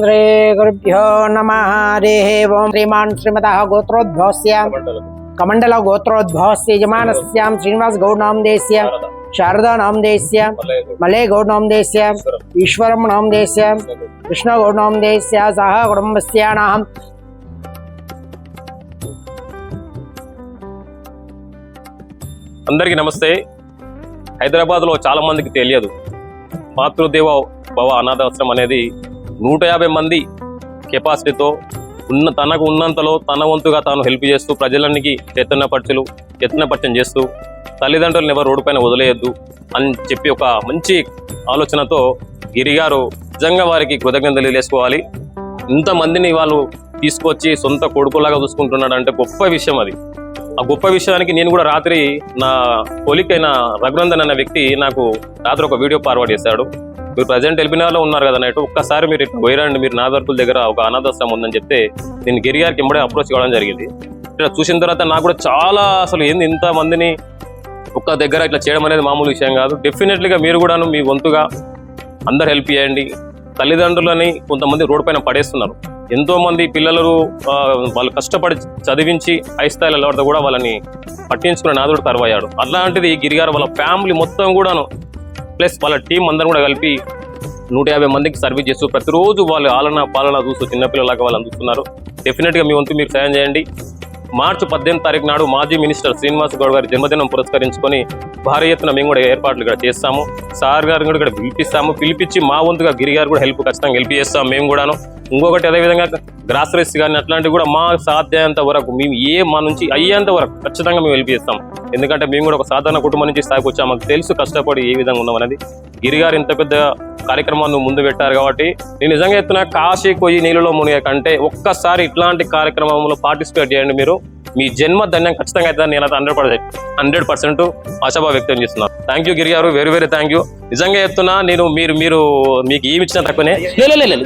శ్రీ గురుభ్యో నమ ఓం శ్రీమాన్ శ్రీమత గోత్రోద్భవస్య కమండల గోత్రోద్భవస్య యజమానస్యాం శ్రీనివాస్ గౌడ్ నామదేశ్య శారదా నామదేశ్య మలే గౌడ్ నామదేశ్య ఈశ్వరం నామదేశ్య కృష్ణ గౌడ్ నామదేశ్య సహ కుటుంబస్యానాం అందరికీ నమస్తే. హైదరాబాద్లో చాలా మందికి తెలియదు. మాతృదేవ భవ అనాథాశ్రమం అనేది నూట యాభై మంది కెపాసిటీతో ఉన్న తనకు ఉన్నంతలో తన వంతుగా తాను హెల్ప్ చేస్తూ ప్రజలన్నీ చైతన్యపరచులు చైతన్యపరచం చేస్తూ తల్లిదండ్రులను ఎవరు రోడ్డుపైన వదిలేయద్దు అని చెప్పి ఒక మంచి ఆలోచనతో గిరిగారు నిజంగా వారికి కృతజ్ఞత తెలియజేసుకోవాలి. ఇంతమందిని వాళ్ళు తీసుకొచ్చి సొంత కొడుకులాగా చూసుకుంటున్నాడు అంటే గొప్ప విషయం అది. ఆ గొప్ప విషయానికి నేను కూడా రాత్రి నా కొలికైన రఘునందన్ అనే వ్యక్తి నాకు రాత్రి ఒక వీడియో ఫార్వర్డ్ చేశాడు. మీరు ప్రజెంట్ ఎల్బినార్లో ఉన్నారు కదా నైట్ ఒక్కసారి మీరు ఇట్లా పోయిరండి మీరు నాదర్పుల దగ్గర ఒక అనాథాశ్రమం ఉందని చెప్తే నేను గిరిగారికి ఎంబడే అప్రోచ్ కావడం జరిగింది. ఇట్లా చూసిన తర్వాత నాకు కూడా చాలా అసలు ఏంది ఇంతమందిని ఒక్క దగ్గర ఇట్లా చేయడం అనేది మామూలు విషయం కాదు. డెఫినెట్లీగా మీరు కూడాను మీ వంతుగా అందరు హెల్ప్ చేయండి. తల్లిదండ్రులని కొంతమంది రోడ్ పైన పడేస్తున్నారు. ఎంతోమంది పిల్లలు వాళ్ళు కష్టపడి చదివించి హై స్థాయిలో వెళ్ళవడం కూడా వాళ్ళని పట్టించుకునే నాదుడు కరువయ్యాడు. అలాంటిది గిరిగారు వాళ్ళ ఫ్యామిలీ మొత్తం కూడాను ప్లస్ వాళ్ళ టీం అందరం కూడా కలిపి నూట యాభై మందికి సర్వీస్ చేస్తూ ప్రతిరోజు వాళ్ళు ఆలన పాలన చూస్తూ చిన్నపిల్లలాగా వాళ్ళు అందిస్తున్నారు డెఫినెట్గా మీ వంతు మీరు సాయం చేయండి. మార్చి పద్దెనిమిది తారీఖు నాడు మాజీ మినిస్టర్ శ్రీనివాస్ గౌడ్ గారి జన్మదినం పురస్కరించుకొని భారీ ఎత్తున మేము కూడా ఏర్పాట్లు ఇక్కడ చేస్తాము. సార్ గారిని కూడా ఇక్కడ పిలిపిస్తాము. పిలిపించి మా వంతుగా గిరి గారు కూడా హెల్ప్ ఖచ్చితంగా హెల్ప్ చేస్తాం మేము కూడాను. ఇంకొకటి అదేవిధంగా గ్రాసరీస్ కానీ అట్లాంటివి కూడా మా సాధ్యంత వరకు మేము ఏ మా నుంచి అయ్యేంత వరకు ఖచ్చితంగా మేము హెల్ప్ చేస్తాం. ఎందుకంటే మేము కూడా ఒక సాధారణ కుటుంబం నుంచి స్థాయికి వచ్చాం. మాకు తెలుసు కష్టపడి ఏ విధంగా ఉన్నాం అనేది. గిరిగారు ఇంత పెద్ద కార్యక్రమాన్ని ముందు పెట్టారు కాబట్టి నేను నిజంగా ఎత్తున కాశీ కొయ్యి నీళ్ళలో మునిగే కంటే ఒక్కసారి ఇట్లాంటి కార్యక్రమంలో పార్టిసిపేట్ చేయండి మీరు. మీ జన్మ ధన్యం ఖచ్చితంగా అయితే నేను అయితే హండ్రెడ్ పర్సెంట్ హండ్రెడ్ పర్సెంట్ ఆశాభావ వ్యక్తం చేస్తున్నాను. థ్యాంక్ యూ గిరి గారు వెరీ వెరీ థ్యాంక్ యూ నిజంగా చెప్తున్నా నేను మీరు మీరు మీకు ఏమి ఇచ్చినా తక్కువనే. లేదు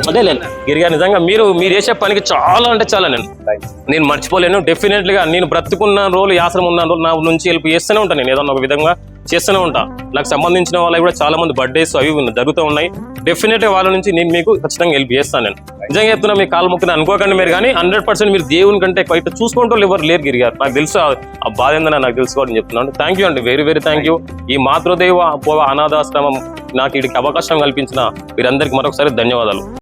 గిరి గారు నిజంగా మీరు మీరు చేసే పనికి చాలా అంటే చాలా నేను. నేను మర్చిపోలేను డెఫినెట్లీగా నేను బ్రతుకున్న రోజులు యాసరం ఉన్న రోజులు నా నుంచి హెల్ప్ చేస్తూనే ఉంటాను నేను. ఏదన్నా ఒక విధంగా చేస్తూనే ఉంటా. నాకు సంబంధించిన వాళ్ళకి కూడా చాలా మంది బర్త్డేస్ అవి జరుగుతూ ఉన్నాయి. డెఫినెట్ వాళ్ళ నుంచి నేను మీకు ఖచ్చితంగా హెల్ప్ చేస్తాను నేను. నిజంగా చెప్తున్నా మీ కాలు మొక్కున అనుకోకండి మీరు కానీ హండ్రెడ్ పర్సెంట్ మీరు దేవుని కంటే బయట చూసుకుంటూ ఎవరు లేరు గిరిగారు. నాకు తెలుసు ఆ- బాధ ఏందని నాకు తెలుసుకోవాలని చెప్తున్నాను. థ్యాంక్ యూ అండి వెరీ వెరీ థ్యాంక్ యూ ఈ మాతృదేవ పోవ అనాథాశ్రమం నాకు వీడికి అవకాశం కల్పించిన వీరందరికీ మరొకసారి ధన్యవాదాలు.